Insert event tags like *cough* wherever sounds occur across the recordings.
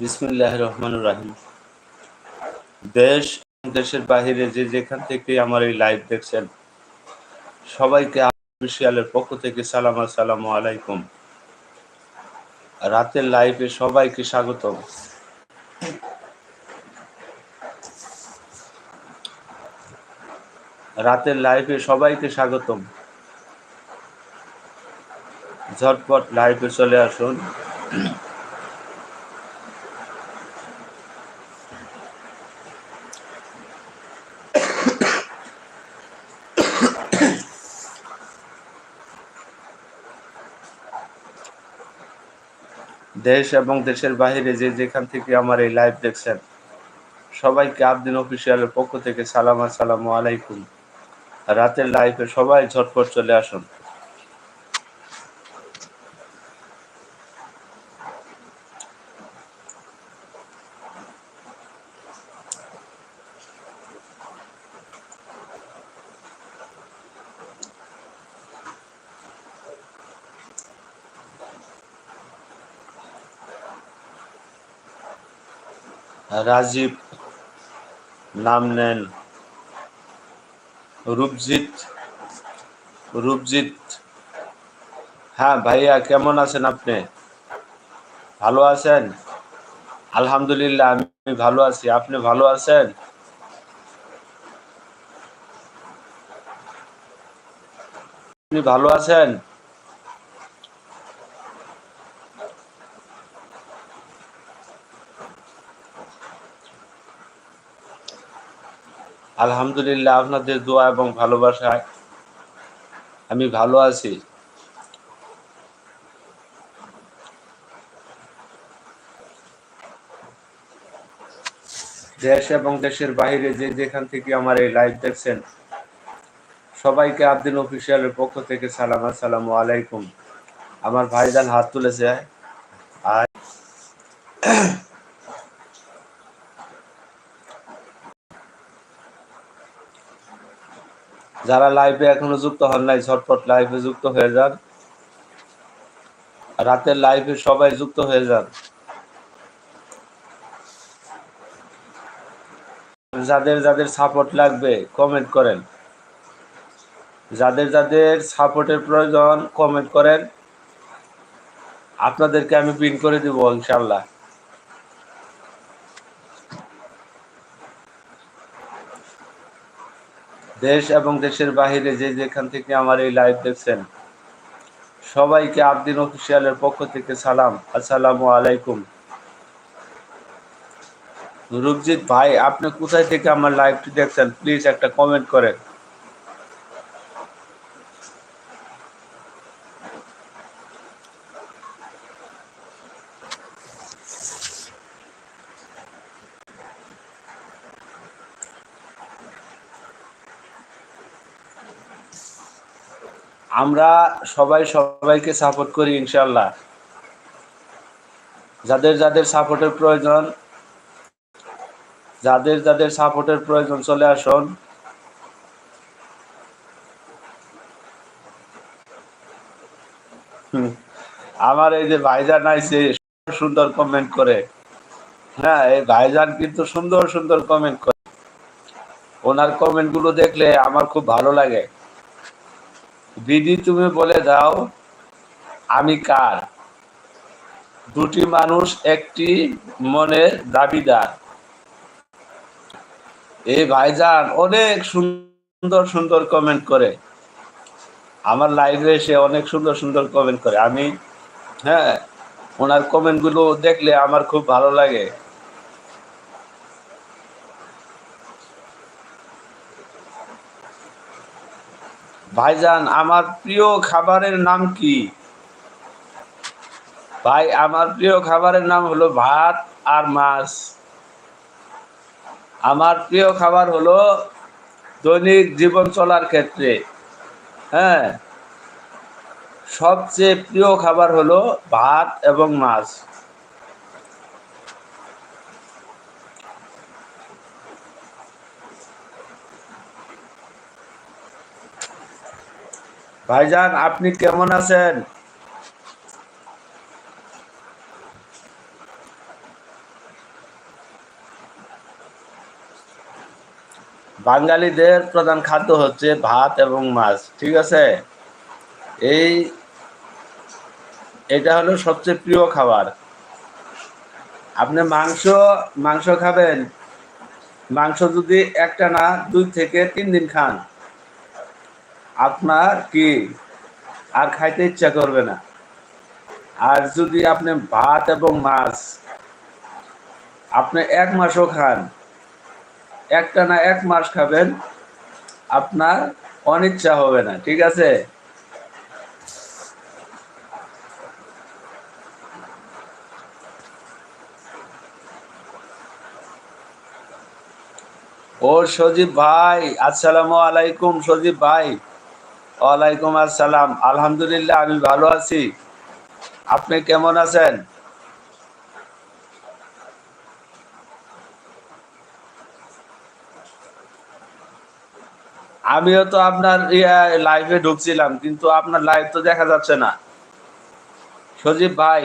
বিসমিল্লাহ রহমান রাহিম। দেশ দেশের বাহিরে যে যেখান থেকে আমার এই লাইভ দেখছেন, সবাইকে অফিসিয়ালের পক্ষ থেকে সালাম আসসালামু আলাইকুম। রাতের লাইভে সবাইকে স্বাগতম। রাতের লাইভে সবাইকে স্বাগতম। ঝটপট লাইভে চলে আসুন। দেশ এবং দেশের বাহিরে যে যেখান থেকে আমার এই লাইভ দেখছেন, সবাইকে আবদিন অফিসিয়ালের পক্ষ থেকে সালাম আসসালামু আলাইকুম। রাতের লাইফে সবাই ঝটপট চলে আসুন। রাজীব, নাম নেন রূপজিৎ। রূপজিৎ হ্যাঁ ভাইয়া, কেমন আছেন আপনি? ভালো আছেন? আলহামদুলিল্লাহ, আমি ভালো আছি। আপনি ভালো আছেন? আপনি ভালো আছেন? আলহামদুলিল্লাহ, আপনাদের দোয়া এবং ভালোবাসায় আমি ভালো আছি। দেশ এবং দেশের বাইরে যে যেখান থেকে আমার এই লাইভ দেখছেন, সবাইকে আবদিন অফিসিয়ালের পক্ষ থেকে সালাম, আসসালামু আলাইকুম। আমার ভাইজান হাত তুলেছে। যারা লাইভে এখনও যুক্ত হন নাই, ঝটপট লাইভে যুক্ত হয়ে যান। রাতের লাইভে সবাই যুক্ত হয়ে যান। যাদের যাদের সাপোর্ট লাগবে কমেন্ট করেন। যাদের যাদের সাপোর্টের প্রয়োজন কমেন্ট করেন। আপনাদেরকে আমি পিন করে দিব ইনশাল্লাহ দেশ এবং দেশের বাহিরে যে যেখান থেকে আমার এই লাইভ দেখছেন, সবাইকে আবদিন অফিসিয়ালের পক্ষ থেকে সালাম। আসসালামু আলাইকুম। রূপজিৎ ভাই, আপনি কোথায় থেকে আমার লাইভটি দেখছেন? প্লিজ একটা কমেন্ট করেন। আমরা সবাই সবাইকে সাপোর্ট করি ইনশাল্লাহ যাদের যাদের সাপোর্টের প্রয়োজন, যাদের যাদের সাপোর্টের প্রয়োজন চলে আসুন। আমার এই যে ভাইজান আইছে, সুন্দর কমেন্ট করে। হ্যাঁ এই ভাইজান কিন্তু সুন্দর সুন্দর কমেন্ট করে। ওনার কমেন্টগুলো দেখলে আমার খুব ভালো লাগে। দিদি তুমি বলে দাও, আমি কার? দুটি মানুষ একটি মনের দাবিদার। এই ভাইজান অনেক সুন্দর সুন্দর কমেন্ট করে। আমার লাইভে এসে অনেক সুন্দর সুন্দর কমেন্ট করে। আমি হ্যাঁ ওনার কমেন্টগুলো দেখলে আমার খুব ভালো লাগে। ভাইজান, আমার প্রিয় খাবারের নাম কি? ভাই, আমার প্রিয় খাবারের নাম হলো ভাত আর মাছ। আমার প্রিয় খাবার হলো দৈনিক জীবন চলার ক্ষেত্রে। হ্যাঁ সবচেয়ে প্রিয় খাবার হলো ভাত এবং মাছ। ভাইজান, আপনি কেমন আছেন? বাঙালিদের প্রধান খাদ্য হচ্ছে ভাত এবং মাছ, ঠিক আছে? এই, এটা হলো সবচেয়ে প্রিয় খাবার। আপনি মাংস মাংস খাবেন। মাংস যদি একটা না, দুই থেকে তিন দিন খান। আপনার কি? আর খাইতে ইচ্ছা করবে না। আর যদি আপনি ভাত এবং মাছ আপনি এক মাসও খান, একটা না এক মাস খাবেন, আপনার অনিচ্ছা হবে না, ঠিক আছে? ও সজীব ভাই, আসসালামু আলাইকুম সজীব ভাই। ওয়ালাইকুম আসসালাম। আলহামদুলিল্লাহ, আমি ভালো আছি। আপনি কেমন আছেন? আমিও তো আপনার লাইভে ঢুকছিলাম, কিন্তু আপনার লাইভ তো দেখা যাচ্ছে না। সজীব ভাই,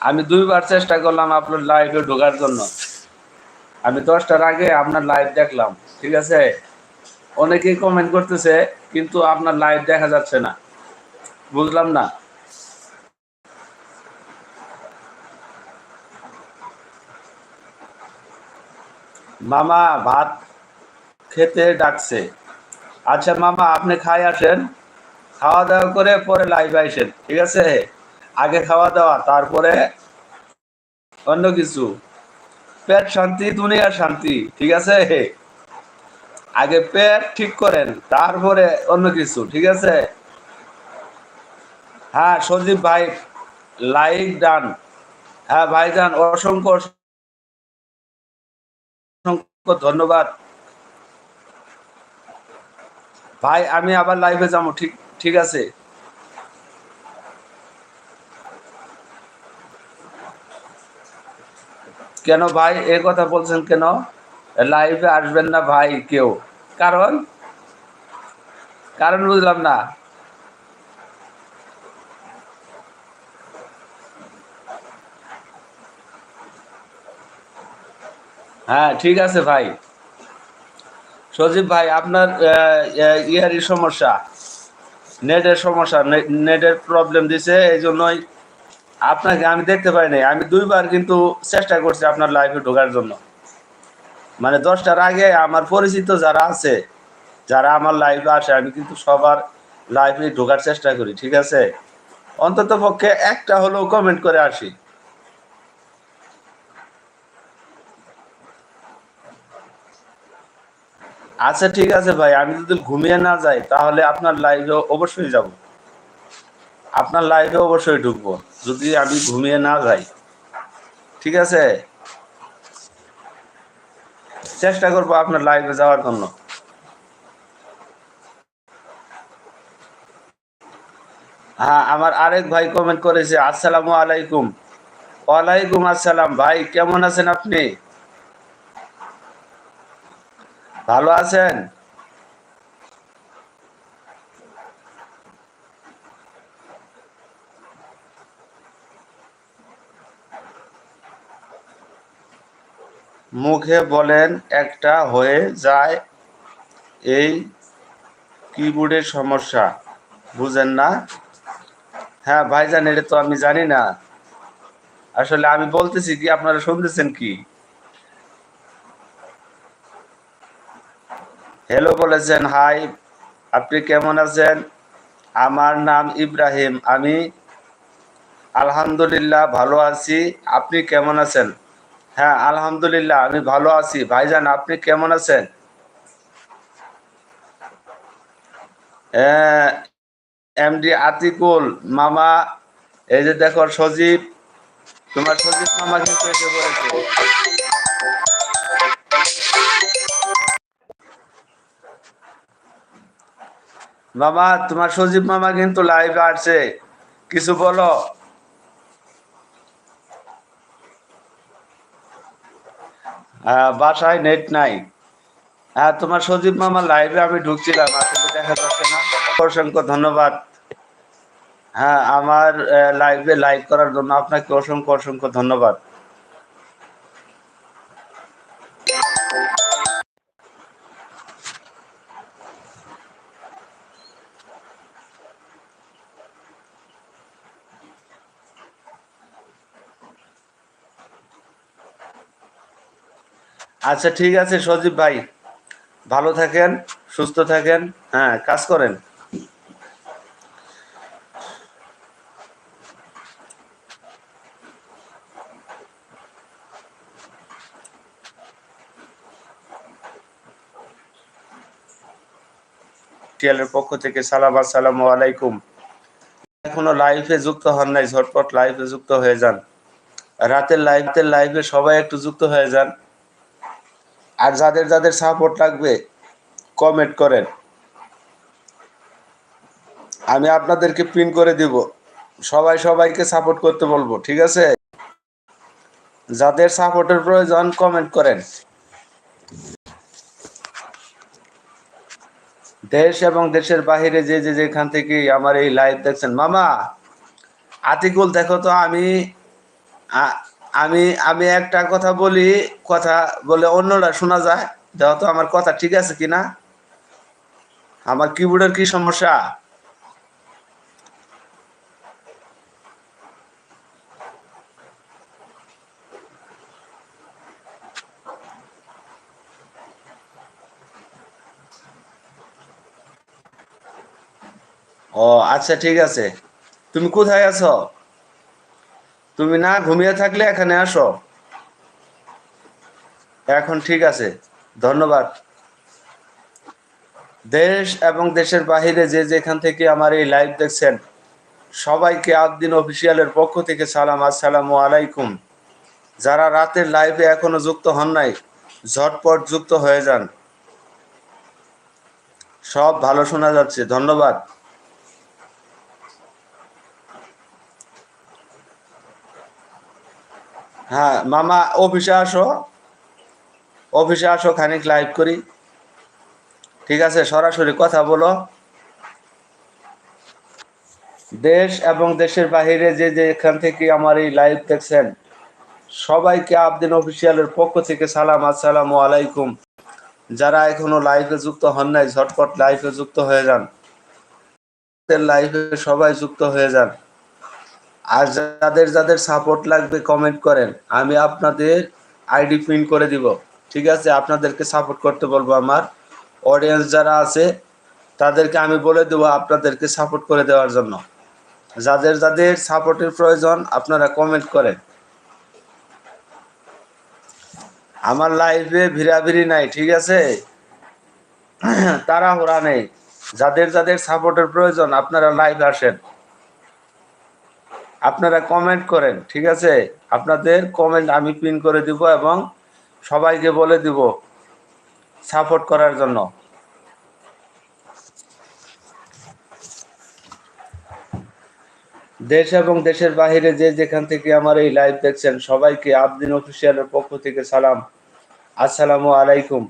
আমি দুইবার চেষ্টা করলাম আপনার লাইভে ঢোকার জন্য। আমি দশটার আগে আপনার লাইভ দেখলাম, ঠিক আছে? অনেকেই কমেন্ট করতেছে কিন্তু আপনার লাইভ দেখা যাচ্ছে না। বুঝলাম না? মামা ভাত খেতে ডাকছে। আচ্ছা মামা, আপনি খাই আসেন। খাওয়া দাওয়া করে পরে লাইভ আইসেন ঠিক আছে? আগে খাওয়া দাওয়া তারপরে অন্য কিছু। পেট শান্তি দুনিয়ার শান্তি, ঠিক আছে? আগে পেট ঠিক করেন, তারপরে অন্য কিছু, ঠিক আছে? হ্যাঁ সন্দীপ ভাই, লাইক ডান। হ্যাঁ ভাইজান অসংখ্য অসংখ্য ধন্যবাদ। ভাই, আমি আবার লাইভে যাব, ঠিক ঠিক আছে? কেন ভাই, এ কথা বলছেন কেন? লাইভে আসবেন না ভাই কেউ। কারণ? কারণ বুঝলাম না। হ্যাঁ ঠিক আছে ভাই। সজীব ভাই, আপনার ইয়ারই সমস্যা। নেটের সমস্যা নেটের প্রবলেম দিছে এই জন্যই আপনাকে আমি দেখতে পাই নাই। আমি দুইবার কিন্তু চেষ্টা করছি আপনার লাইফে ঢোকার জন্য। মানে দশটার আগে আমার পরিচিত যারা আছে, যারা আমার লাইফে আসে, আমি কিন্তু সবার লাইফে ঢোকার চেষ্টা করি, ঠিক আছে? অন্তত পক্ষে একটা হলেও কমেন্ট করে আসি। আচ্ছা ঠিক আছে ভাই, আমি যদি ঘুমিয়ে না যাই, তাহলে আপনার লাইভে অবশ্যই যাব। আপনার লাইভে অবশ্যই ঢুকবো, যদি আমি ঘুমিয়ে না যাই। ঠিক আছে? চেষ্টা করব আপনার লাইভে যাওয়ার জন্য। হ্যাঁ আমার আরেক ভাই কমেন্ট করেছে, আসসালামু আলাইকুম। ওয়ালাইকুম আসসালাম। ভাই, কেমন আছেন আপনি? ভালো আছেন? মুখে বলেন, একটা হয়ে যায় এই কিবোর্ডের সমস্যা। বুঝেন না? হ্যাঁ ভাইজান, এটা তো আমি জানি না। আসলে আমি বলতেছি কি, আপনারা শুনতেছেন কি? হ্যালো বলেছেন, হাই, আপনি কেমন আছেন? আমার নাম ইব্রাহিম, আমি আলহামদুলিল্লাহ ভালো আছি। আপনি কেমন আছেন? হ্যাঁ আলহামদুলিল্লাহ, আমি ভালো আছি। ভাইজান, আপনি কেমন আছেন? এমডি আতিকুল, মামা, এই যে দেখো সজীব, তোমার সজীব মামা কিন্তু এসে পড়েছে। মামা, তোমার সজীব মামা কিন্তু লাইভে আসছে। কিছু বলো। বাসায় নেট নাই। হ্যাঁ তোমার সজীব মামা লাইভে আমি ঢুকছিলাম, আসলে দেখা যাচ্ছে না। অসংখ্য ধন্যবাদ। হ্যাঁ আমার লাইভে লাইক করার জন্য আপনাকে অসংখ্য অসংখ্য ধন্যবাদ। আচ্ছা ঠিক আছে সজীব ভাই। ভালো থাকেন, সুস্থ থাকেন হ্যাঁ কাজ করেন। টিয়ালের পক্ষ থেকে সালাম, আসসালামু আলাইকুম। এখনও লাইভে যুক্ত হন নাই, ঝটপট লাইভে যুক্ত হয়ে যান। রাতের লাইভে লাইভে সবাই একটু যুক্ত হয়ে যান। আর যাদের যাদের সাপোর্ট লাগবে কমেন্ট করেন। আমি আপনাদেরকে পিন করে দিব। সবাই সবাইকে সাপোর্ট করতে বলব, ঠিক আছে? যাদের সাপোর্টের প্রয়োজন কমেন্ট করেন। দেশ এবং দেশের বাহিরে যে যে, যেখান থেকে আমার এই লাইভ দেখছেন, মামা, আতিকুল, দেখো তো আমি আমি আমি একটা কথা বলি, কথা বলে অন্যরা শোনা যায় দেখো তো আমার কথা ঠিক আছে কিনা? আমার কিবোর্ডের কি সমস্যা? ও আচ্ছা ঠিক আছে। তুমি কোথায় আছো? তুমি না ঘুমিয়ে থাকলে এখানে আসো। এখন ঠিক আছে, ধন্যবাদ। দেশ এবং দেশের বাহিরে যে যেখান থেকে আমার এই লাইভ দেখছেন, সবাইকে আবদিন অফিসিয়ালের পক্ষ থেকে সালাম, আসসালামু আলাইকুম। যারা রাতের লাইভে এখনও যুক্ত হন নাই, ঝটপট যুক্ত হয়ে যান। সব ভালো শোনা যাচ্ছে, ধন্যবাদ। হ্যাঁ মামা, অফিসে আসো। অফিসে আসো, খানিক লাইভ করি। ঠিক আছে, সরাসরি কথা বলো। দেশ এবং দেশের বাহিরে যে যে এখান থেকে আমার এই লাইভ দেখছেন, সবাইকে আবদিন অফিসিয়ালের পক্ষ থেকে সালাম, আসসালামু আলাইকুম। যারা এখনও লাইভে যুক্ত হন নাই, ঝটপট লাইভে যুক্ত হয়ে যান। লাইভে সবাই যুক্ত হয়ে যান। আর যাদের যাদের সাপোর্ট লাগবে কমেন্ট করেন। আমি আপনাদের আইডি পিন করে দিব। ঠিক আছে? আপনাদেরকে সাপোর্ট করতে বলব আমার। অডিয়েন্স যারা আছে, তাদেরকে আমি বলে দেবো আপনাদেরকে সাপোর্ট করে দেওয়ার জন্য। যাদের যাদের সাপোর্টের প্রয়োজন, আপনারা কমেন্ট করেন। আমার লাইফে ভিড়াভিড়ি নাই, ঠিক আছে? *clears throat* তাড়াহুড়া নেই। যাদের যাদের সাপোর্টের প্রয়োজন, আপনারা লাইভ আসেন। আপনারা কমেন্ট করেন, ঠিক আছে? আপনাদের কমেন্ট আমি পিন করে দিব এবং সবাইকে বলে দিব সাপোর্ট করার জন্য। দেশ এবং দেশের বাহিরে যে যেখান থেকে আমার এই লাইভ দেখছেন, সবাইকে আবদিন অফিসিয়ালের পক্ষ থেকে সালাম। আসসালামু আলাইকুম।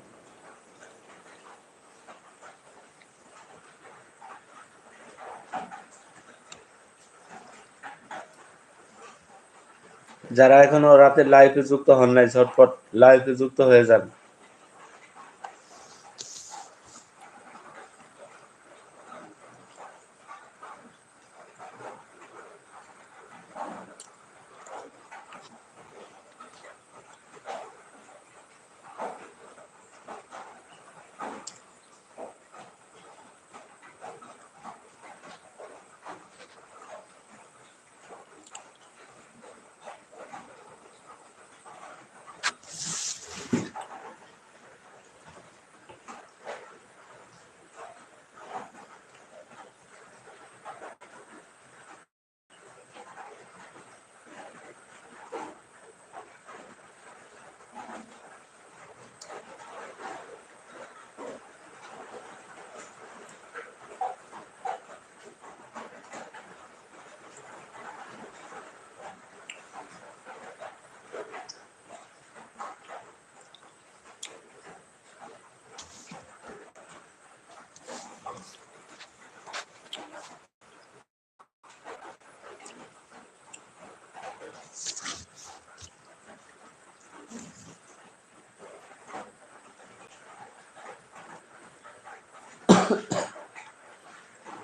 যারা এখনও রাতের লাইফে যুক্ত হন নাই ঝটপট লাইফে যুক্ত হয়ে যান।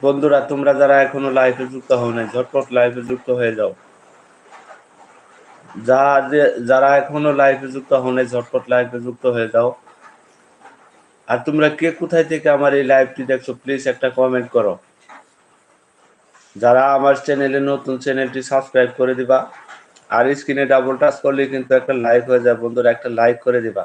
বন্ধুরা, তোমরা যারা এখনও লাইফে যুক্ত হও নাই, ঝটপট লাইফে যুক্ত হয়ে যাও। যা যারা এখনও লাইভে যুক্ত হনে ঝটপট লাইভে যুক্ত হয়ে যাও। আর তোমরা কে কোথায় থেকে আমার এই লাইভটি দেখছ প্লিজ একটা কমেন্ট করো। যারা আমার চ্যানেলে নতুন চ্যানেলটি সাবস্ক্রাইব করে দিবা। আর স্ক্রিনে ডাবল টাচ করলে কিন্তু একটা লাইক হয়ে যায়। বন্ধুরা, একটা লাইক করে দিবা।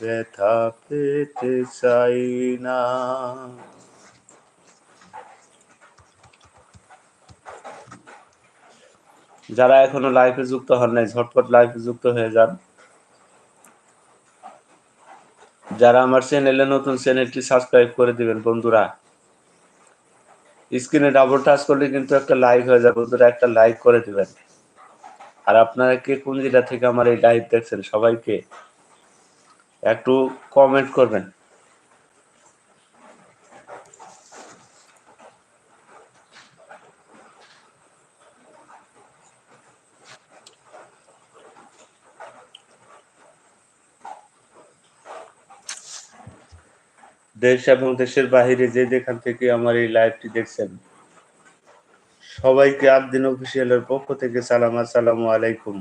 ব্যথা পেতে চাই না। যারা এখনও লাইফে যুক্ত হন নাই, ঝটপট লাইফে যুক্ত হয়ে যান। যারা আমার চ্যানেলে নতুন চ্যানেলটি সাবস্ক্রাইব করে দিবেন, বন্ধুরা। স্ক্রিনে ডাবল টাচ করলে কিন্তু একটা লাইক হয়ে যাবে বন্ধুরা, একটা লাইক করে দিবেন। আর আপনারা কে কোন জেলা থেকে আমার এই লাইভ দেখছেন, সবাইকে একটু কমেন্ট করবেন। দেশ এবং দেশের বাহিরে যে যেখান থেকে আমার এই লাইভটি দেখছেন, সবাইকে আবদিন অফিসিয়ালের পক্ষ থেকে সালাম আসসালামু আলাইকুম।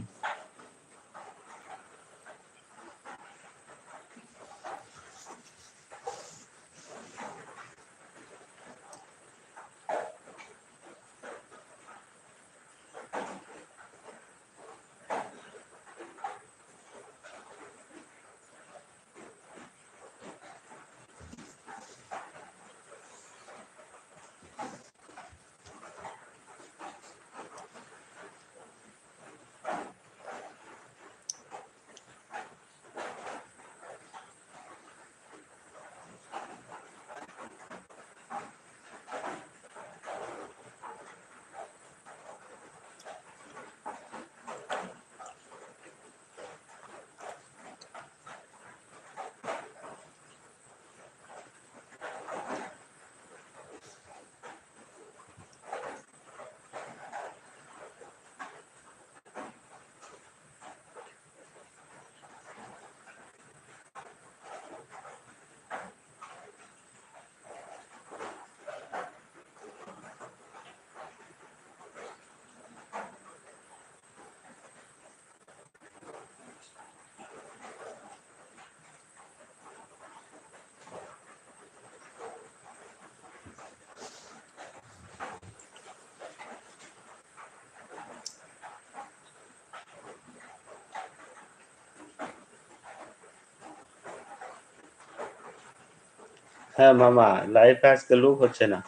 হ্যাঁ মামা লাইফে আজকে লুক হচ্ছে না।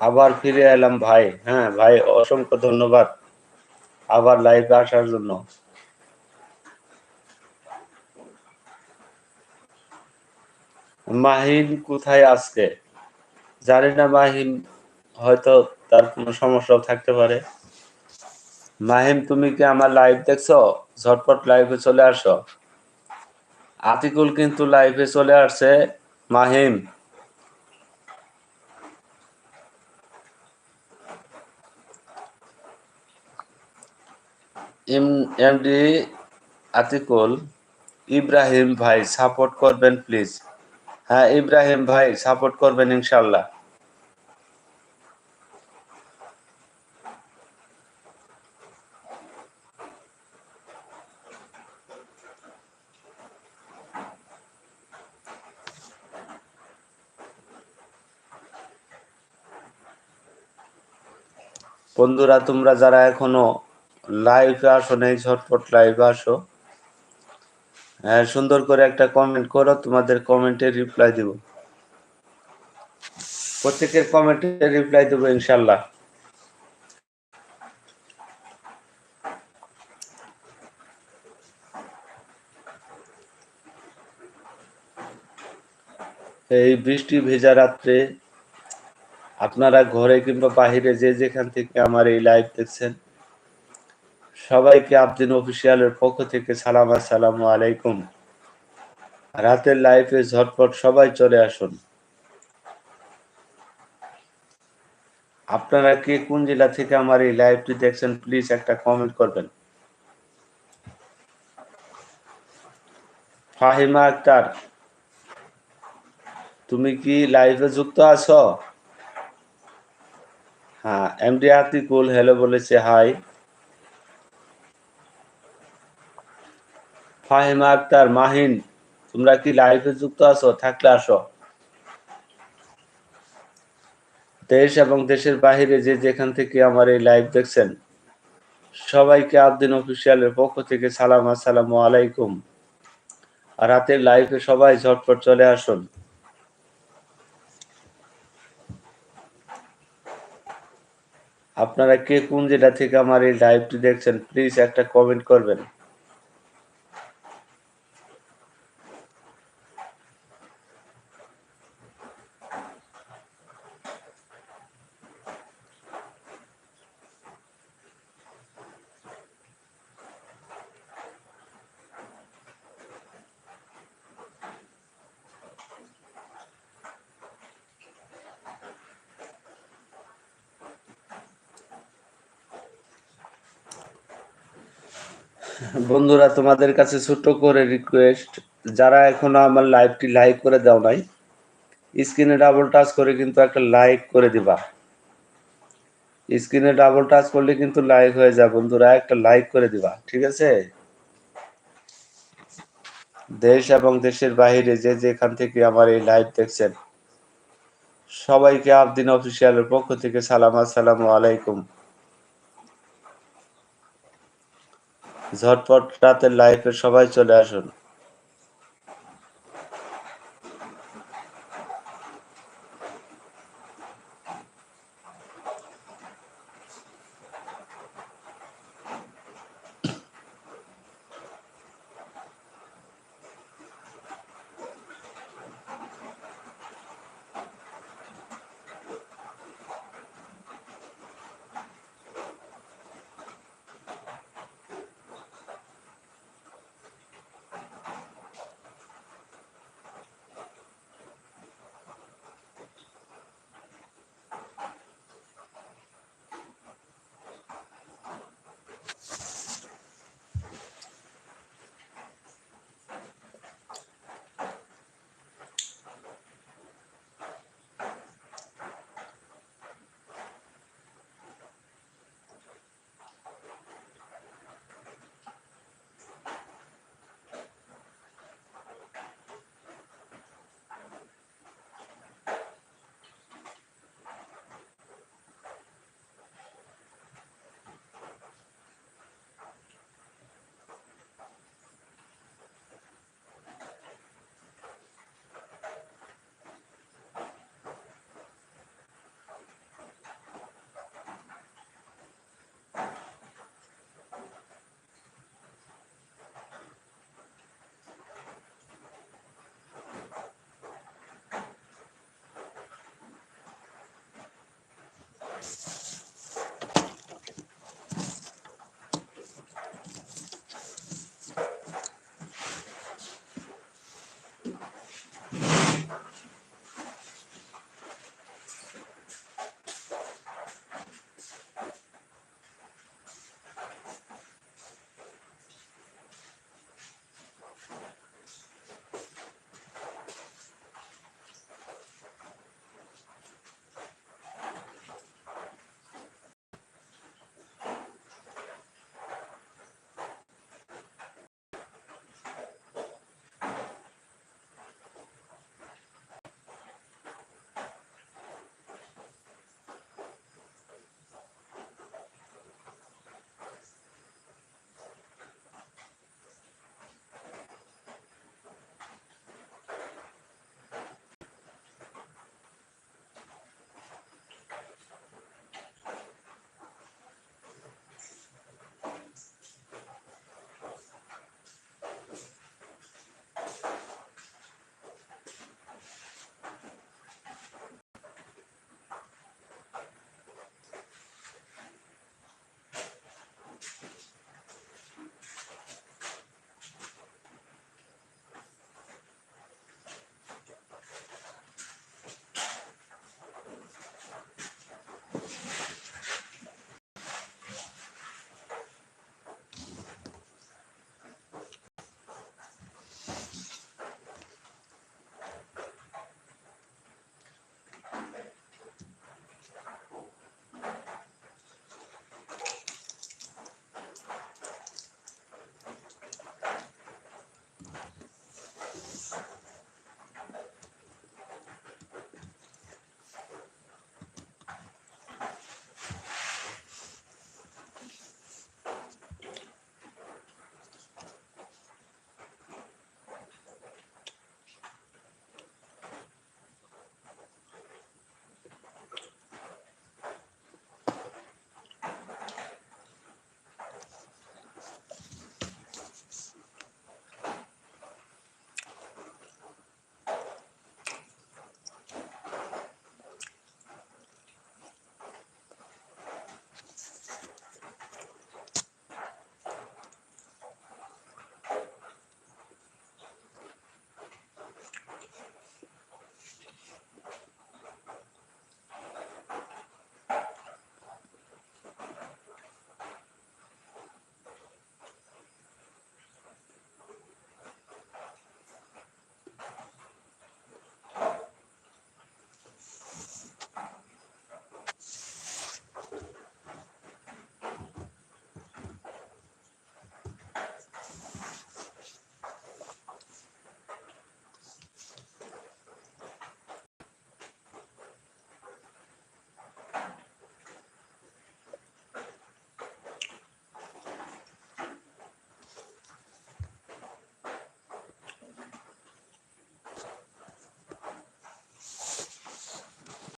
আবার ফিরে এলাম ভাই হ্যাঁ ভাই, অসংখ্য ধন্যবাদ। আবার লাইফে আসার জন্য। মাহিন কোথায় আজকে? জানি না মাহিন, হয়তো তার কোনো সমস্যাও থাকতে পারে। মাহিম তুমি কি আমার লাইভ দেখছ? ঝটপট লাইভে চলে আসো। আতিকুল কিন্তু লাইফে চলে আসছে, মাহিম। এমডি আতিকুল, ইব্রাহিম ভাই সাপোর্ট করবেন প্লিজ হ্যাঁ ইব্রাহিম ভাই সাপোর্ট করবেন ইনশাল্লাহ। বন্ধুরা, তোমরা যারা এখনও লাইভে আসো নেই, ঝটপট লাইভে আসো। হ্যাঁ সুন্দর করে একটা কমেন্ট করো, তোমাদের কমেন্টে রিপ্লাই দেব। প্রত্যেকের কমেন্টে রিপ্লাই দেবো ইনশাল্লাহ এই বৃষ্টি ভেজা রাত্রে আপনারা ঘরে কিংবা বাহিরে যে যেখান থেকে আমার এই লাইভ দেখছেন, সবাইকে আবদিন অফিসিয়ালের পক্ষ থেকে সালাম, আসসালামু আলাইকুম। রাতের লাইফে ঝটপট সবাই চলে আসুন। আপনারা কে কোন জেলা থেকে আমার এই লাইভটি দেখছেন প্লিজ একটা কমেন্ট করবেন। ফাহিমা আক্তার, তুমি কি লাইভে যুক্ত আছো? হ্যাঁ এমডি আতিকুল হ্যালো বলেছে, হাই। ফাহিমা আক্তার, মাহিন, তোমরা কি লাইভে যুক্ত আছো? থাকলে আসো। দেশ এবং দেশের বাহিরে যে যেখান থেকে আমার এই লাইভ দেখছেন, সবাইকে আবদিন অফিসিয়ালের পক্ষ থেকে সালাম, আসসালামু আলাইকুম। আর রাতের লাইভে সবাই ঝটপট চলে আসুন। আপনারা কে কোন জেলা থেকে আমার এই লাইভটি দেখছেন প্লিজ একটা কমেন্ট করবেন। বন্ধুরা তোমাদের কাছে ছোট্ট করে রিকোয়েস্ট যারা এখনও আমার লাইভটি লাইক করে দাও নাই স্ক্রিনে ডাবল টাচ করে কিন্তু একটা লাইক করে দিবা। স্ক্রিনে ডাবল টাচ করলে কিন্তু লাইক হয়ে যায় বন্ধুরা, একটা লাইক করে দিবা, ঠিক আছে? দেশ এবং দেশের বাহিরে যে যেখান থেকে আমার এই লাইভ দেখছেন, সবাইকে আবদিন অফিসিয়ালের পক্ষ থেকে সালাম, আসসালামু আলাইকুম। ঝটপট রাতের লাইফে সবাই চলে আসুন।